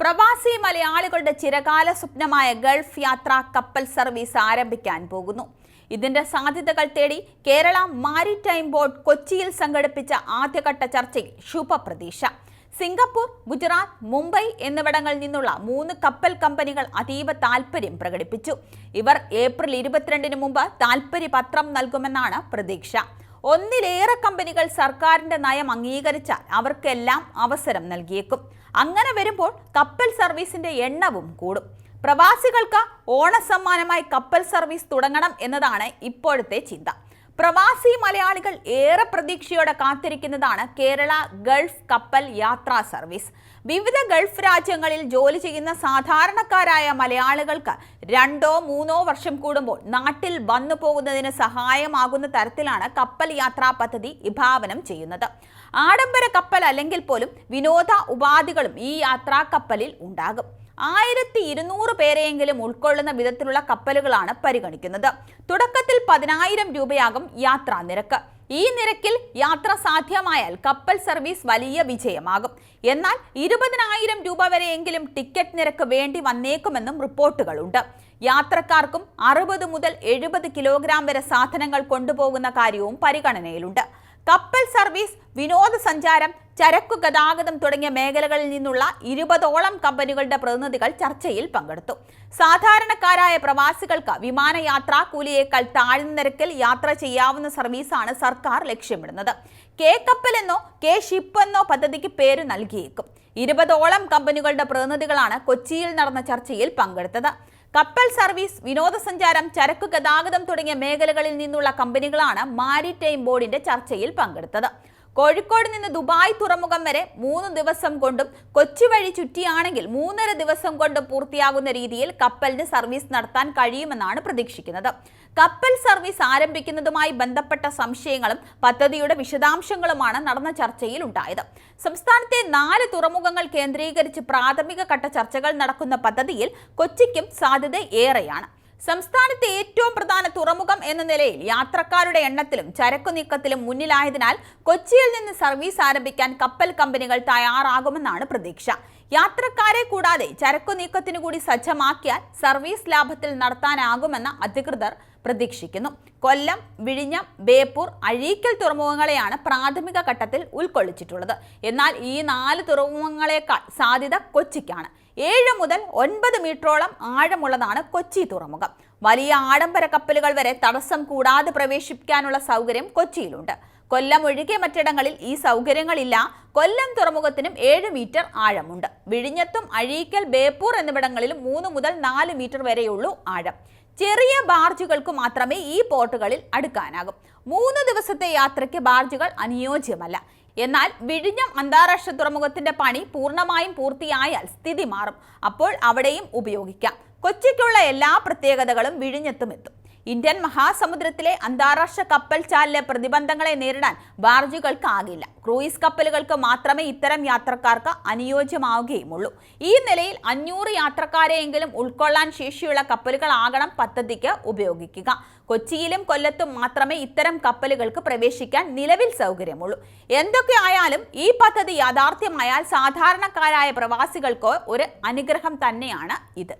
പ്രവാസി മലയാളികളുടെ ചിരകാല സ്വപ്നമായ ഗൾഫ് യാത്ര കപ്പൽ സർവീസ് ആരംഭിക്കാൻ പോകുന്നു. ഇതിന്റെ സാധ്യതകൾ തേടി കേരള മാരിടൈം ബോർഡ് കൊച്ചിയിൽ സംഘടിപ്പിച്ച ആദ്യഘട്ട ചർച്ചയിൽ ശുഭപ്രതീക്ഷ. സിംഗപ്പൂർ ഗുജറാത്ത് മുംബൈ എന്നിവിടങ്ങളിൽ നിന്നുള്ള മൂന്ന് കപ്പൽ കമ്പനികൾ അതീവ താൽപര്യം പ്രകടിപ്പിച്ചു. ഇവർ ഏപ്രിൽ ഇരുപത്തിരണ്ടിന് മുമ്പ് താൽപര്യപത്രം നൽകുമെന്നാണ് പ്രതീക്ഷ. ഒന്നിലേറെ കമ്പനികൾ സർക്കാരിന്റെ നയം അംഗീകരിച്ചാൽ അവർക്കെല്ലാം അവസരം നൽകിയേക്കും. അങ്ങനെ വരുമ്പോൾ കപ്പൽ സർവീസിന്റെ എണ്ണവും കൂടും. പ്രവാസികൾക്ക് ഓണസമ്മാനമായി കപ്പൽ സർവീസ് തുടങ്ങണം എന്നതാണ് ഇപ്പോഴത്തെ ചിന്ത. പ്രവാസി മലയാളികൾ ഏറെ പ്രതീക്ഷയോടെ കാത്തിരിക്കുന്നതാണ് കേരള ഗൾഫ് കപ്പൽ യാത്രാ സർവീസ്. വിവിധ ഗൾഫ് രാജ്യങ്ങളിൽ ജോലി ചെയ്യുന്ന സാധാരണക്കാരായ മലയാളികൾക്ക് രണ്ടോ മൂന്നോ വർഷം കൂടുമ്പോൾ നാട്ടിൽ വന്നു പോകുന്നതിന് സഹായമാകുന്ന തരത്തിലാണ് കപ്പൽ യാത്രാ പദ്ധതി വിഭാവനം ചെയ്യുന്നത്. ആഡംബര കപ്പൽ അല്ലെങ്കിൽ പോലും വിനോദ ഉപാധികളും ഈ യാത്രാ കപ്പലിൽ ഉണ്ടാകും. ആയിരത്തി ഇരുന്നൂറ് പേരെയെങ്കിലും ഉൾക്കൊള്ളുന്ന വിധത്തിലുള്ള കപ്പലുകളാണ് പരിഗണിക്കുന്നത്. തുടക്കത്തിൽ പതിനായിരം രൂപയാകും യാത്രാ നിരക്ക്. ഈ നിരക്കിൽ യാത്ര സാധ്യമായാൽ കപ്പൽ സർവീസ് വലിയ വിജയമാകും. എന്നാൽ ഇരുപതിനായിരം രൂപ വരെയെങ്കിലും ടിക്കറ്റ് നിരക്ക് വേണ്ടി വന്നേക്കുമെന്നും റിപ്പോർട്ടുകളുണ്ട്. യാത്രക്കാർക്കും അറുപത് മുതൽ എഴുപത് കിലോഗ്രാം വരെ സാധനങ്ങൾ കൊണ്ടുപോകുന്ന കാര്യവും പരിഗണനയിലുണ്ട്. കപ്പൽ സർവീസ് വിനോദസഞ്ചാരം ചരക്കു ഗതാഗതം തുടങ്ങിയ മേഖലകളിൽ നിന്നുള്ള ഇരുപതോളം കമ്പനികളുടെ പ്രതിനിധികൾ ചർച്ചയിൽ പങ്കെടുത്തു. സാധാരണക്കാരായ പ്രവാസികൾക്ക് വിമാനയാത്രാ കൂലിയേക്കാൾ താഴ്ന്ന നിരക്കിൽ യാത്ര ചെയ്യാവുന്ന സർവീസാണ് സർക്കാർ ലക്ഷ്യമിടുന്നത്. കെ കപ്പൽ എന്നോ കെ ഷിപ്പ് എന്നോ പദ്ധതിക്ക് പേര് നൽകിയേക്കും. ഇരുപതോളം കമ്പനികളുടെ പ്രതിനിധികളാണ് കൊച്ചിയിൽ നടന്ന ചർച്ചയിൽ പങ്കെടുത്തത്. കപ്പൽ സർവീസ് വിനോദസഞ്ചാരം ചരക്കു ഗതാഗതം തുടങ്ങിയ മേഖലകളിൽ നിന്നുള്ള കമ്പനികളാണ് മാരിടൈം ബോർഡിന്റെ ചർച്ചയിൽ പങ്കെടുത്തത്. കോഴിക്കോട് നിന്ന് ദുബായ് തുറമുഖം വരെ മൂന്ന് ദിവസം കൊണ്ടും കൊച്ചി വഴി ചുറ്റിയാണെങ്കിൽ മൂന്നര ദിവസം കൊണ്ട് പൂർത്തിയാകുന്ന രീതിയിൽ കപ്പലിന് സർവീസ് നടത്താൻ കഴിയുമെന്നാണ് പ്രതീക്ഷിക്കുന്നത്. കപ്പൽ സർവീസ് ആരംഭിക്കുന്നതുമായി ബന്ധപ്പെട്ട സംശയങ്ങളും പദ്ധതിയുടെ വിശദാംശങ്ങളുമാണ് നടന്ന ചർച്ചയിൽ ഉണ്ടായത്. സംസ്ഥാനത്തെ നാല് തുറമുഖങ്ങൾ കേന്ദ്രീകരിച്ച് പ്രാഥമിക ഘട്ട ചർച്ചകൾ നടക്കുന്ന പദ്ധതിയിൽ കൊച്ചിക്കും സാധ്യത ഏറെയാണ്. സംസ്ഥാനത്തെ ഏറ്റവും പ്രധാന തുറമുഖം എന്ന നിലയിൽ യാത്രക്കാരുടെ എണ്ണത്തിലും ചരക്കു നീക്കത്തിലും മുന്നിലായതിനാൽ കൊച്ചിയിൽ നിന്ന് സർവീസ് ആരംഭിക്കാൻ കപ്പൽ കമ്പനികൾ തയ്യാറാകുമെന്നാണ് പ്രതീക്ഷ. യാത്രക്കാരെ കൂടാതെ ചരക്കു നീക്കത്തിനു കൂടി സജ്ജമാക്കിയാൽ സർവീസ് ലാഭത്തിൽ നടത്താനാകുമെന്ന് അധികൃതർ പ്രതീക്ഷിക്കുന്നു. കൊല്ലം വിഴിഞ്ഞം ബേപ്പൂർ അഴീക്കൽ തുറമുഖങ്ങളെയാണ് പ്രാഥമിക ഘട്ടത്തിൽ ഉൾക്കൊള്ളിച്ചിട്ടുള്ളത്. എന്നാൽ ഈ നാല് തുറമുഖങ്ങളെക്കാൾ സാധ്യത കൊച്ചിക്കാണ്. ഏഴ് മുതൽ ഒൻപത് മീറ്ററോളം ആഴമുള്ളതാണ് കൊച്ചി തുറമുഖം. വലിയ ആഡംബര കപ്പലുകൾ വരെ തടസ്സം കൂടാതെ പ്രവേശിപ്പിക്കാനുള്ള സൗകര്യം കൊച്ചിയിലുണ്ട്. കൊല്ലം ഒഴികെ മറ്റിടങ്ങളിൽ ഈ സൗകര്യങ്ങളില്ല. കൊല്ലം തുറമുഖത്തിനും ഏഴ് മീറ്റർ ആഴമുണ്ട്. വിഴിഞ്ഞത്തും അഴീക്കൽ ബേപ്പൂർ എന്നിവിടങ്ങളിലും മൂന്ന് മുതൽ നാല് മീറ്റർ വരെയുള്ളൂ ആഴം. ചെറിയ ബാർജുകൾക്ക് മാത്രമേ ഈ പോർട്ടുകളിൽ അടുക്കാനാകും. മൂന്ന് ദിവസത്തെ യാത്രയ്ക്ക് ബാർജുകൾ അനുയോജ്യമല്ല. എന്നാൽ വിഴിഞ്ഞം അന്താരാഷ്ട്ര തുറമുഖത്തിന്റെ പണി പൂർണമായും പൂർത്തിയായാൽ സ്ഥിതി മാറും. അപ്പോൾ അവിടെയും ഉപയോഗിക്കാം. കൊച്ചിക്കുള്ള എല്ലാ പ്രത്യേകതകളും വിഴിഞ്ഞത്തും എത്തും. ഇന്ത്യൻ മഹാസമുദ്രത്തിലെ അന്താരാഷ്ട്ര കപ്പൽ ചാലിലെ പ്രതിബന്ധങ്ങളെ നേരിടാൻ ബാർജുകൾക്കാകില്ല ക്രൂയിസ് കപ്പലുകൾക്ക് മാത്രമേ ഇത്തരം യാത്രക്കാർക്ക് അനുയോജ്യമാവുകയുമുള്ളൂ. ഈ നിലയിൽ അഞ്ഞൂറ് യാത്രക്കാരെയെങ്കിലും ഉൾക്കൊള്ളാൻ ശേഷിയുള്ള കപ്പലുകളാകണം പദ്ധതിക്ക് ഉപയോഗിക്കുക. കൊച്ചിയിലും കൊല്ലത്തും മാത്രമേ ഇത്തരം കപ്പലുകൾക്ക് പ്രവേശിക്കാൻ നിലവിൽ സൗകര്യമുള്ളൂ. എന്തൊക്കെ ആയാലും ഈ പദ്ധതി യാഥാർത്ഥ്യമായാൽ സാധാരണക്കാരായ പ്രവാസികൾക്ക് ഒരു അനുഗ്രഹം തന്നെയാണ് ഇത്.